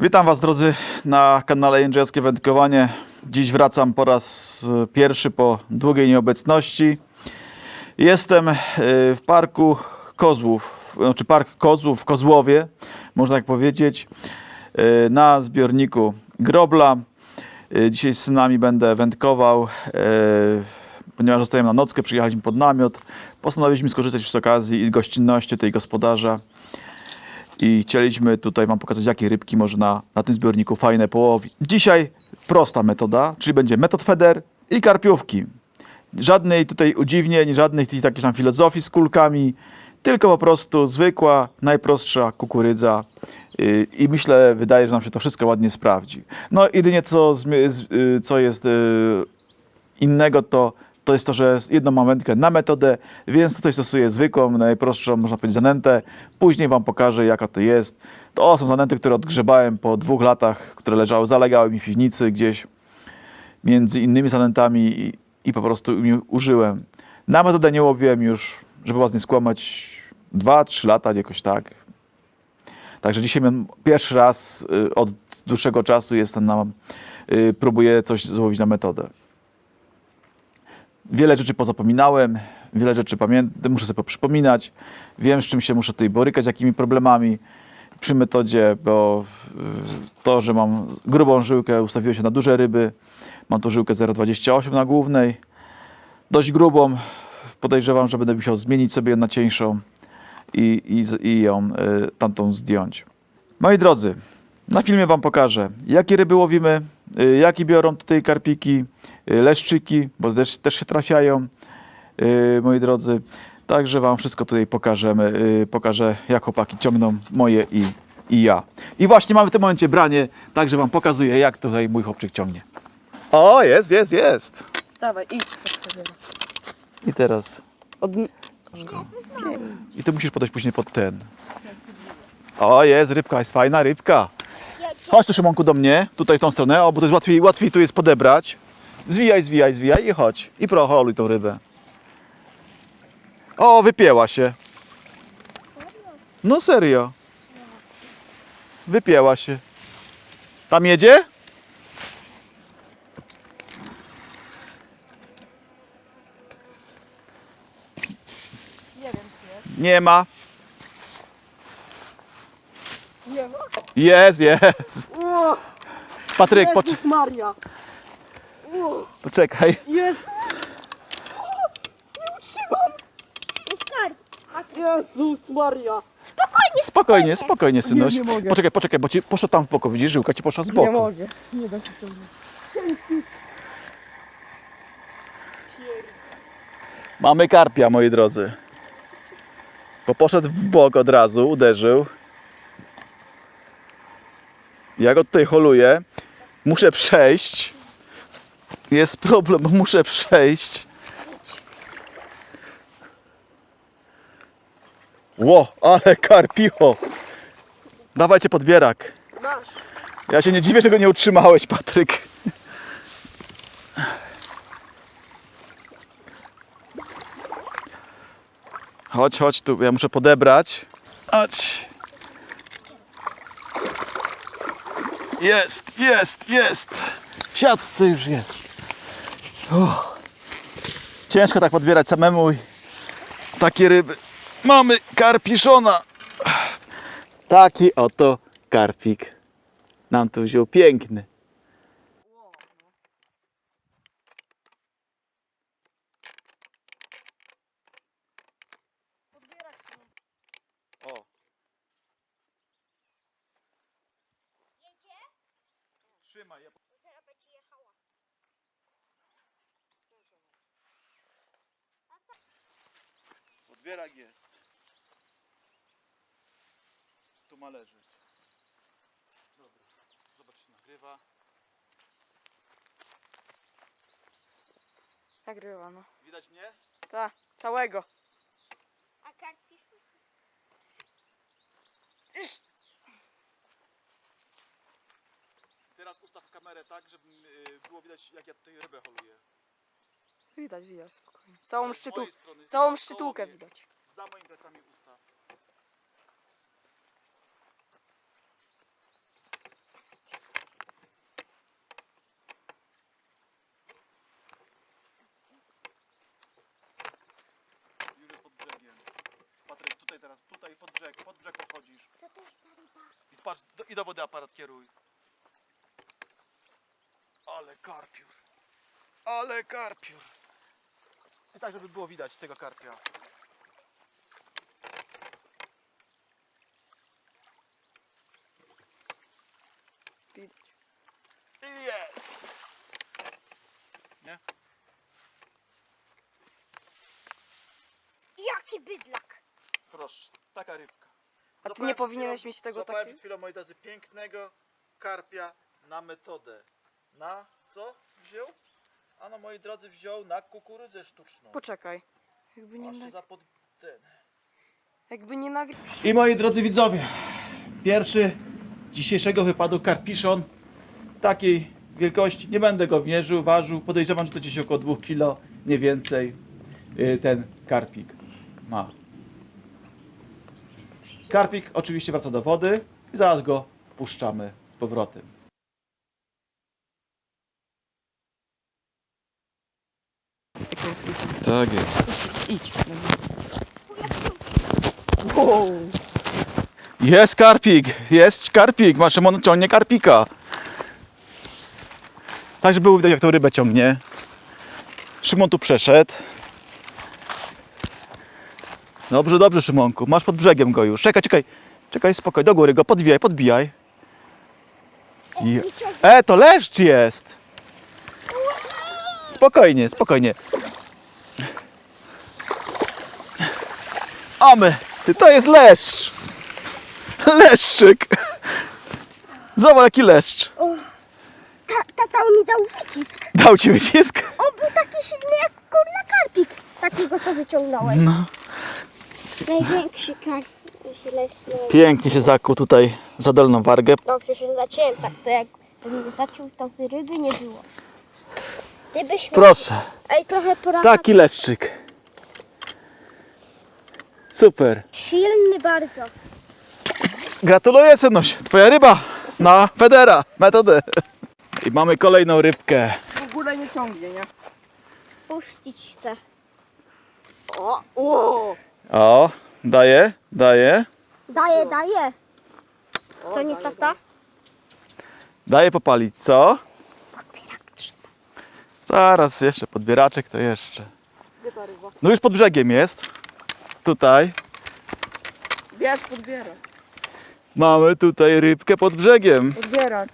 Witam Was drodzy na kanale Jędrzejowskie Wędkowanie. Dziś wracam po raz e, pierwszy po długiej nieobecności. Jestem e, w parku Kozłów, znaczy park Kozłów w Kozłowie, można tak powiedzieć, e, na zbiorniku Grobla. Dzisiaj z synami będę wędkował, ponieważ zostałem na nockę, przyjechaliśmy pod namiot. Postanowiliśmy skorzystać z okazji i gościnności tej gospodarza i chcieliśmy tutaj Wam pokazać, jakie rybki można na tym zbiorniku fajne połowić. Dzisiaj prosta metoda, czyli będzie metod feder i karpiówki. Żadnej tutaj udziwnień, żadnych tych takich tam filozofii z kulkami, tylko po prostu zwykła, najprostsza kukurydza Yy, i myślę, wydaje, że nam się to wszystko ładnie sprawdzi. No jedynie co, yy, co jest yy, innego to, to jest to, że jedną mam na metodę, więc tutaj stosuję zwykłą, najprostszą, można powiedzieć, zanętę. Później Wam pokażę, jaka to jest. To są zanęty, które odgrzebałem po dwóch latach, które leżały, zalegały mi w piwnicy gdzieś między innymi zanętami i, i po prostu użyłem. Na metodę nie łowiłem już, żeby Was nie skłamać, dwa, trzy lata, jakoś tak. Także dzisiaj pierwszy raz y, od dłuższego czasu jestem na, y, próbuję coś złowić na metodę. Wiele rzeczy pozapominałem, wiele rzeczy pamiętam, muszę sobie przypominać. Wiem, z czym się muszę tutaj borykać, jakimi problemami przy metodzie, bo to, że mam grubą żyłkę, ustawiłem się na duże ryby. Mam tu żyłkę 0,28 na głównej, dość grubą. Podejrzewam, że będę musiał zmienić sobie ją na cieńszą i, i, z- i ją y, tamtą zdjąć. Moi drodzy, na filmie Wam pokażę, jakie ryby łowimy, y, jakie biorą tutaj karpiki, leszczyki, bo też, też się trafiają, y, moi drodzy. Także Wam wszystko tutaj pokażemy. y, Pokażę, jak chłopaki ciągną moje i, i ja. I właśnie mamy w tym momencie branie, także Wam pokazuję, jak tutaj mój chłopczyk ciągnie. O, jest, jest, jest. Dawaj, idź. I teraz Od... I ty musisz podejść później pod ten. O, jest rybka, jest fajna rybka. Chodź tu Szymonku do mnie, tutaj w tą stronę, o, bo to jest łatwiej, łatwiej tu jest podebrać. Zwijaj, zwijaj, zwijaj i chodź. I procholuj tą rybę. O, wypięła się. No serio. Wypięła się. Tam jedzie? Nie ma. Nie ma. Jest, jest. Patryk, poczekaj. Jezus Maria. Poczekaj. jest. Nie utrzymam. Jezus Maria. Spokojnie, spokojnie, synuś. nie mogę. Poczekaj, poczekaj, bo ci poszło tam w boku, widzisz, żyłka ci poszła z boku. Nie mogę. Nie da się ciągnąć. Mamy karpia, moi drodzy. Bo poszedł w bok od razu, uderzył. Ja go tutaj holuję. Muszę przejść. Jest problem, muszę przejść. Ło, ale karpicho. Dawajcie podbierak. Masz. Ja się nie dziwię, że go nie utrzymałeś, Patryk. Chodź, chodź tu, ja muszę podebrać. Chodź. Jest, jest, jest. W siatce już jest. Ciężko tak podbierać samemu i takie ryby. Mamy karpiszona. Taki oto karpik nam tu wziął piękny. Trzymaj, ja... Podbierak jest. Tu ma leżeć. Dobra, zobacz, czy nagrywa. Nagrywa, no. Widać mnie? Ta, całego. A karpisz? Teraz ustaw kamerę tak, żeby y, było widać jak ja tutaj rybę holuję widać, widać spokojnie. Całą szczytu, całą szczytułkę widać. Za moimi plecami usta. Już pod brzegiem. Patryk, tutaj teraz, tutaj pod brzeg, pod brzeg podchodzisz. To za ryba? I patrz, do, i do wody aparat kieruj. Ale karpiur. Ale karpiur. I tak, żeby było widać tego karpia. Widać. I jest. Nie? Jaki bydlak. Proszę, taka rybka. A ty nie powinieneś mieć tego takiego? przed chwilą, moi drodzy, pięknego karpia na metodę. Na co wziął? Ano, moi drodzy, wziął na kukurydzę sztuczną. Poczekaj. Jakby nie, Aż się na... zapod... ten. Jakby nie nawi... I moi drodzy widzowie, pierwszy dzisiejszego wypadu karpiszon takiej wielkości, nie będę go mierzył, ważył, podejrzewam, że to gdzieś około 2 kg, nie więcej y, ten karpik ma. Karpik oczywiście wraca do wody i zaraz go wpuszczamy z powrotem. Japoński są. Tak jest. Idź. Wow. Jest karpik, jest karpik, ma Szymon ciągnie karpika. Tak, żeby było widać jak tą rybę ciągnie. Szymon tu przeszedł. Dobrze, dobrze Szymonku, masz pod brzegiem go już. Czekaj, czekaj, czekaj, spokoj, do góry go, podbijaj, podbijaj. Je- E, to leszcz jest. Spokojnie, spokojnie. Amy, ty to jest leszcz. Leszczyk. Zobacz jaki leszcz. Ta, tata mi dał wycisk. Dał ci wycisk? On był taki silny jak kurna karpik. Takiego co wyciągnąłem. No. Największy karpik. Pięknie się zakuł tutaj za dolną wargę. No przecież zaciąłem tak, to jakbym nie zaciął, to by ryby nie było. Gdybyśmy... Proszę, Ej, trochę pora... taki leszczyk. Super. Silny bardzo. Gratuluję synuś, twoja ryba na Federa, metodę. I mamy kolejną rybkę. W ogóle nie ciągnie, nie? Puścić chcę. O! o. O, daję, daję. Daję, daję. Co nie tata? Daję popalić, co? Podbierak trzeba. Zaraz jeszcze podbieraczek to jeszcze. Gdzie ta ryba? No już pod brzegiem jest. Tutaj. Bierz, podbierak. Mamy tutaj rybkę pod brzegiem. Podbierak.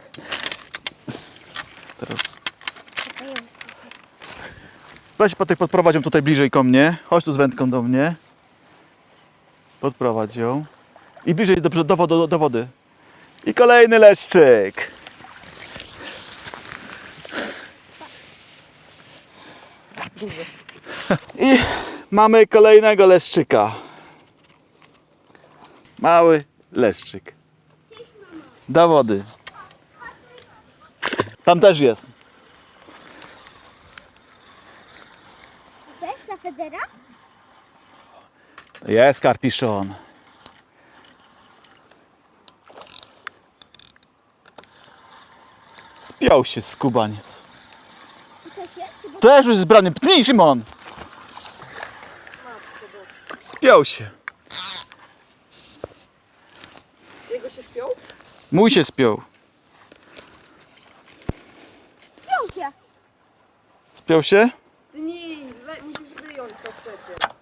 Teraz. Weź Patryk, podprowadź ją tutaj bliżej ko mnie. Chodź tu z wędką do mnie. Podprowadź ją. I bliżej do, do, wody, do, do wody. I kolejny leszczyk. Duży. I mamy kolejnego leszczyka. Mały leszczyk. Do wody. Tam też jest. Też na Federa? Jest karpiszon. Spiął się skubaniec. Też jest? Zbrany. Pnij, Szymon! Spiął się. Jego się spiął? Mój się spiął. wziął się. Spiął się? Nie, musisz wyjąć to wtedy.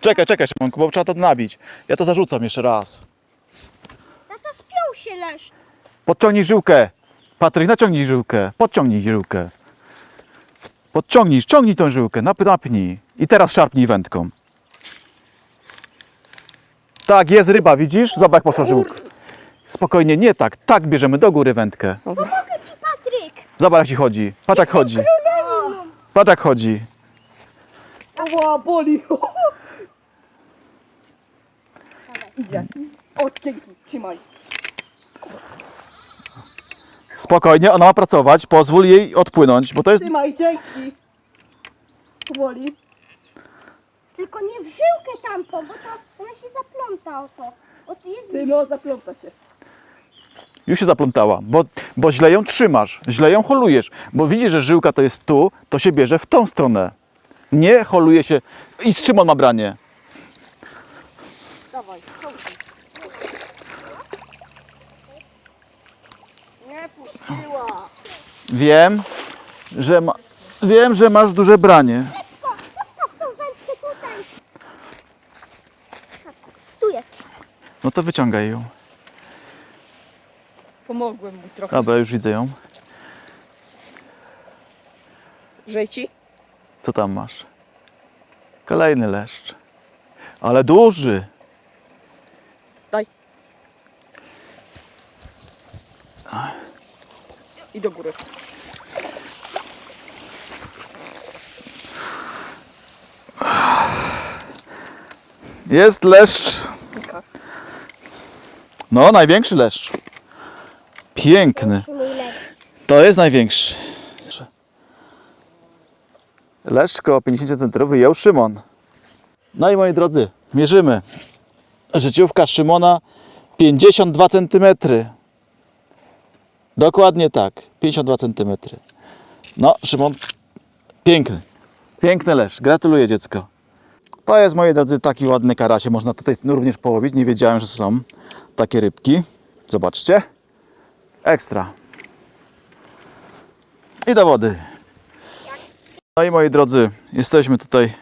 Czekaj, czekaj, Szymonku, bo trzeba to nabić. Ja to zarzucam jeszcze raz. Tata spiął się lesz. Podciągnij żyłkę. Patryk, naciągnij żyłkę. Podciągnij żyłkę. Podciągnij, ciągnij tą żyłkę, nap- napnij. I teraz szarpnij wędką. Tak, jest ryba, widzisz? Zobacz, poszła żyłka. Spokojnie, nie tak. Tak bierzemy do góry wędkę. Pomogę ci Patryk. Zobacz, jak ci chodzi. Patrz, jak chodzi. Patrz, jak chodzi. Ała, boli. Idzie. O, dzięki, trzymaj. Spokojnie, ona ma pracować. Pozwól jej odpłynąć, bo to jest... Trzymaj, dzięki. Powoli. Tylko nie w żyłkę tamtą, bo to ona się zapląta o to. O to jest... Ty no, zapląta się. Już się zaplątała, bo, bo źle ją trzymasz, źle ją holujesz, bo widzisz, że żyłka to jest tu, to się bierze w tą stronę. Nie holuje się. I z czym on ma branie? Dawaj, chodź. Nie puściła. Wiem, że ma, wiem, że masz duże branie. No to wyciągaj ją. Pomogłem mu trochę. Dobra, już widzę ją. Żejci? Co tam masz? Kolejny leszcz. Ale duży. Daj. I do góry. Jest leszcz. No, największy leszcz. Piękny. To jest największy. Leszcz koło 50 cm wyjął Szymon. No i moi drodzy, mierzymy. Życiówka Szymona 52 cm. Dokładnie tak, 52 cm. No, Szymon, piękny. Piękny leszcz. Gratuluję dziecko. To jest, moi drodzy, taki ładny karasie. Można tutaj również połowić. Nie wiedziałem, że są takie rybki. Zobaczcie. Ekstra. I do wody. No i moi drodzy, jesteśmy tutaj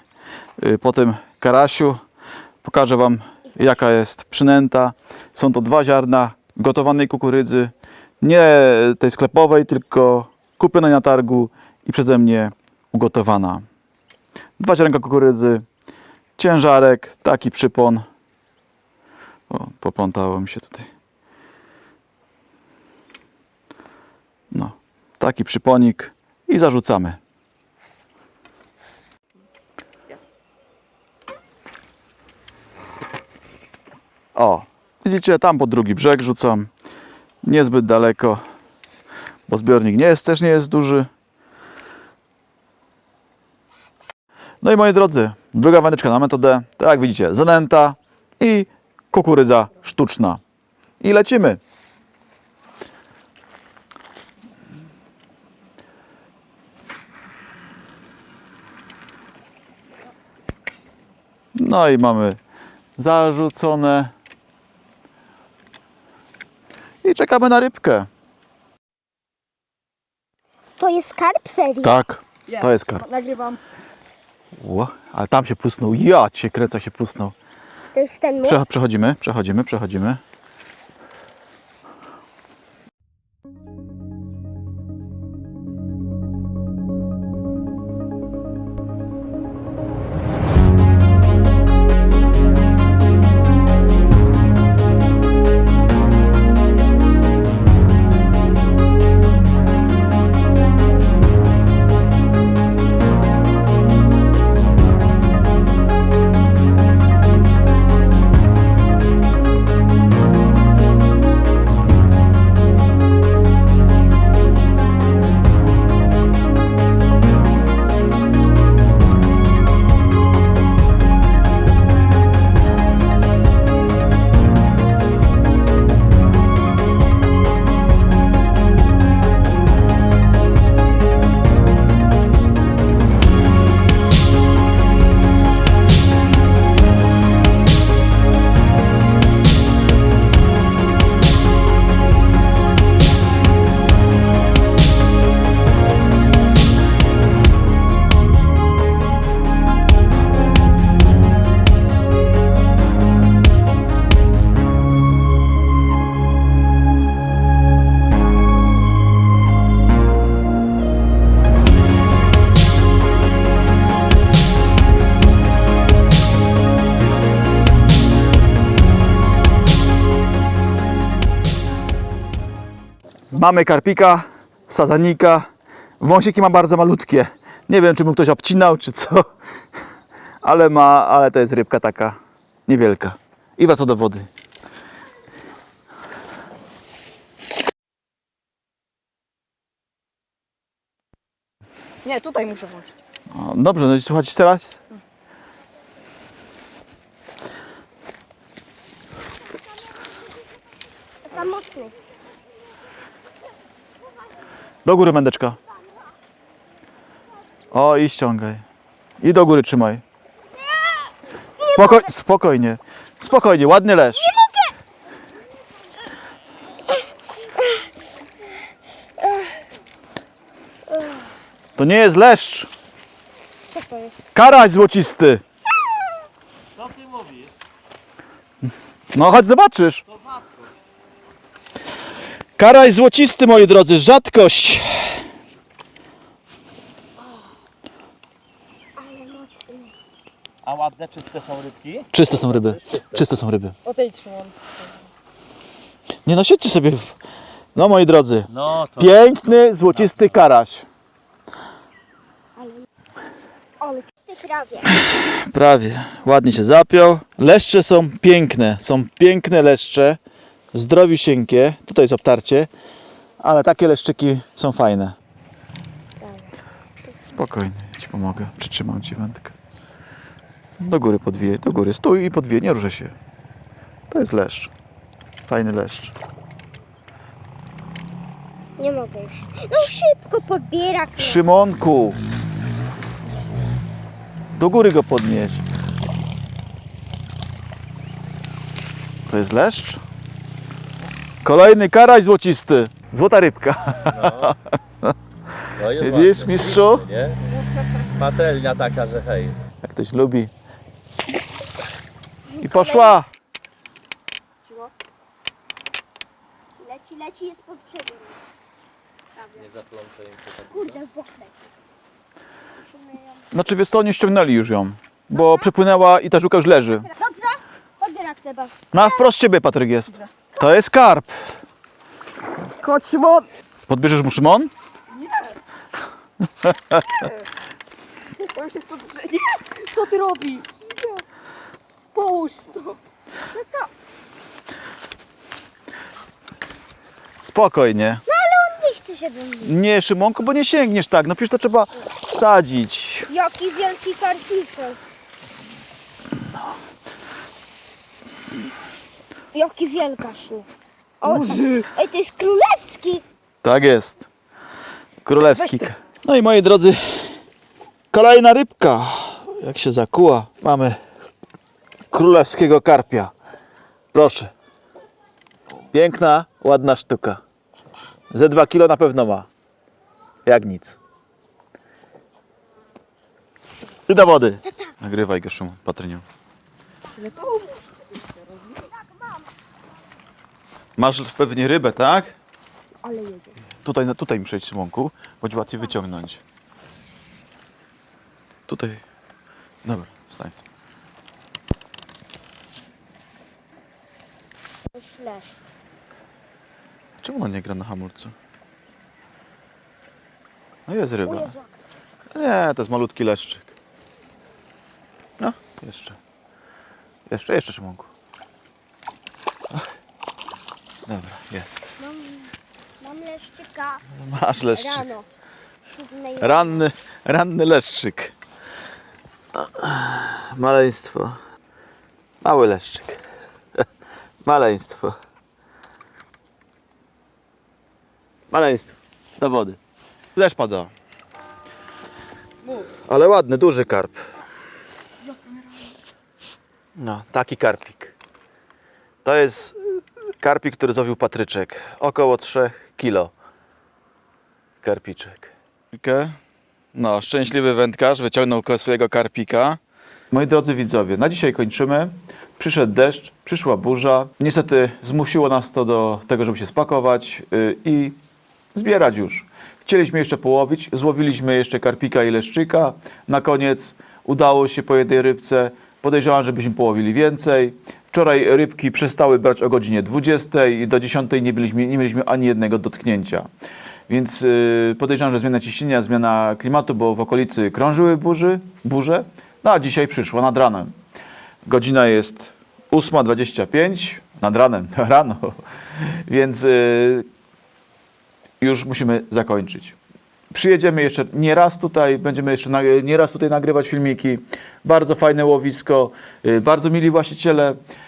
y, po tym karasiu. Pokażę Wam jaka jest przynęta. Są to dwa ziarna gotowanej kukurydzy. Nie tej sklepowej, tylko kupionej na targu i przeze mnie ugotowana. Dwa ziarnka kukurydzy, ciężarek, taki przypon. O, poplątało mi się tutaj. No, taki przyponik i zarzucamy. O, widzicie, tam po drugi brzeg rzucam. Niezbyt daleko, bo zbiornik nie jest, też nie jest duży. No i moi drodzy, druga wędeczka na metodę, tak jak widzicie, zanęta i kukurydza sztuczna. I lecimy. No i mamy zarzucone. I czekamy na rybkę. To jest karp serii. Tak, to jest karp. Nagrywam. Ło, ale tam się plusnął. Ja cię kręca się plusnął. To jest ten mój. Prze- przechodzimy, przechodzimy, przechodzimy. Mamy karpika, sazanika. Wąsiki ma bardzo malutkie. Nie wiem, czy mu ktoś obcinał, czy co. Ale ma, ale to jest rybka taka niewielka. I wraca do wody. Nie, tutaj muszę włączyć. O, dobrze, no i słuchajcie teraz. Taka mocny. Do góry mędeczka. O, i ściągaj. I do góry trzymaj. Spoko spokojnie. Spokojnie, ładnie leż. To nie jest leszcz. Co to jest? Karaś złocisty. Co ty mówisz? No chodź zobaczysz. Karaś złocisty, moi drodzy, rzadkość. A ładne, czyste są rybki? Czyste są ryby. Czyste są ryby. Odejdź Szymon. Nie no, siedźcie sobie. No moi drodzy, No to piękny, złocisty karaś. Ale czysty prawie. Prawie. Ładnie się zapiął. Leszcze są piękne. Są piękne leszcze. Zdrowisieńkie. Tutaj jest obtarcie. Ale takie leszczyki są fajne. Spokojnie, ja ci pomogę. Przytrzymam ci wędkę. Do góry podwiję, do góry. Stój i podwiję, nie ruszę się. To jest leszcz. Fajny leszcz. Nie mogę już. No szybko podbiera. Szymonku! Do góry go podnieś. To jest leszcz? Kolejny karaś złocisty. Złota rybka. no jest Widzisz, ładne, mistrzu? Nie? Patelnia taka, że hej. Jak ktoś lubi. I poszła. Leci, leci, jest pod brzegiem. Nie zaplączę im się tak. Kurde, w bok leci. Musimy ją- Znaczy wiesz co, oni ściągnęli już ją. Bo przepłynęła i ta żuka już leży. Dobrze? Podbiera chyba. Na wprost ciebie Patryk jest. To jest karp. Chodź Szymon. Podbierzesz mu Szymon? To już jest podbrzenie. Co ty robisz? Połóż to. Spokojnie. Nie chce się do mnie. Nie Szymonku, bo nie sięgniesz tak. No przecież to trzeba wsadzić. Jaki wielki karpiszek. Jaki wielkaś. O, Ej, to jest królewski. Tak jest. Królewski. No i moi drodzy, kolejna rybka. Jak się zakuła, mamy królewskiego karpia. Proszę. Piękna, ładna sztuka. Ze 2 kilo na pewno ma. Jak nic. I do wody. Nagrywaj go, Szymon, Patryniu. Masz pewnie rybę, tak? Ale jedzie. Tutaj, tutaj mi przejdź Szymonku, będzie łatwiej wyciągnąć. Tutaj. Dobra, wstań. Śleż. Czemu ona nie gra na hamulcu? No jest O ryba. Jezu. Nie, to jest malutki leszczyk. No, jeszcze. Jeszcze, jeszcze Szymonku. Dobra, jest. Mam, mam leszczyka Masz leszczyk. rano. Siódmej Ranny, ranny leszczyk. Maleństwo. Mały leszczyk. Maleństwo. Maleństwo. Do wody. Deszcz pada. Ale ładny, duży karp. No, taki karpik. To jest karpik, który złowił Patryczek. Około 3 kilo. Karpiczek. No, szczęśliwy wędkarz wyciągnął swojego karpika. Moi drodzy widzowie, na dzisiaj kończymy. Przyszedł deszcz, przyszła burza. Niestety zmusiło nas to do tego, żeby się spakować yy, i zbierać już. Chcieliśmy jeszcze połowić, złowiliśmy jeszcze karpika i leszczyka. Na koniec udało się po jednej rybce. Podejrzewam, żebyśmy połowili więcej. Wczoraj rybki przestały brać o godzinie 20 i do 10 nie, byliśmy, nie mieliśmy ani jednego dotknięcia. Więc yy, podejrzewam, że zmiana ciśnienia, zmiana klimatu, bo w okolicy krążyły burzy, burze. No a dzisiaj przyszło nad ranem. Godzina jest 8.25 nad ranem, rano. Więc yy, już musimy zakończyć. Przyjedziemy jeszcze nie raz tutaj, będziemy jeszcze na, nie raz tutaj nagrywać filmiki. Bardzo fajne łowisko, y, bardzo mili właściciele, y,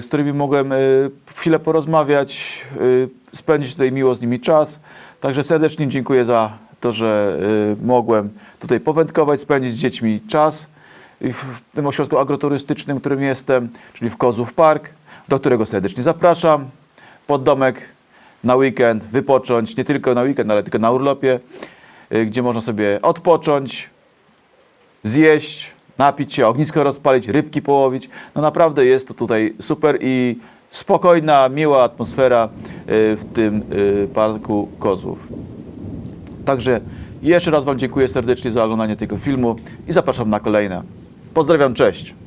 z którymi mogłem y, chwilę porozmawiać, y, spędzić tutaj miło z nimi czas. Także serdecznie dziękuję za to, że y, mogłem tutaj powędkować, spędzić z dziećmi czas w tym ośrodku agroturystycznym, którym jestem, czyli w Kozów Park, do którego serdecznie zapraszam. Pod domek na weekend, wypocząć, nie tylko na weekend, ale tylko na urlopie. y, gdzie można sobie odpocząć, zjeść, napić się, ognisko rozpalić, rybki połowić. No naprawdę jest to tutaj super i spokojna, miła atmosfera y, w tym y, parku kozłów. Także jeszcze raz Wam dziękuję serdecznie za oglądanie tego filmu i zapraszam na kolejne. Pozdrawiam, cześć!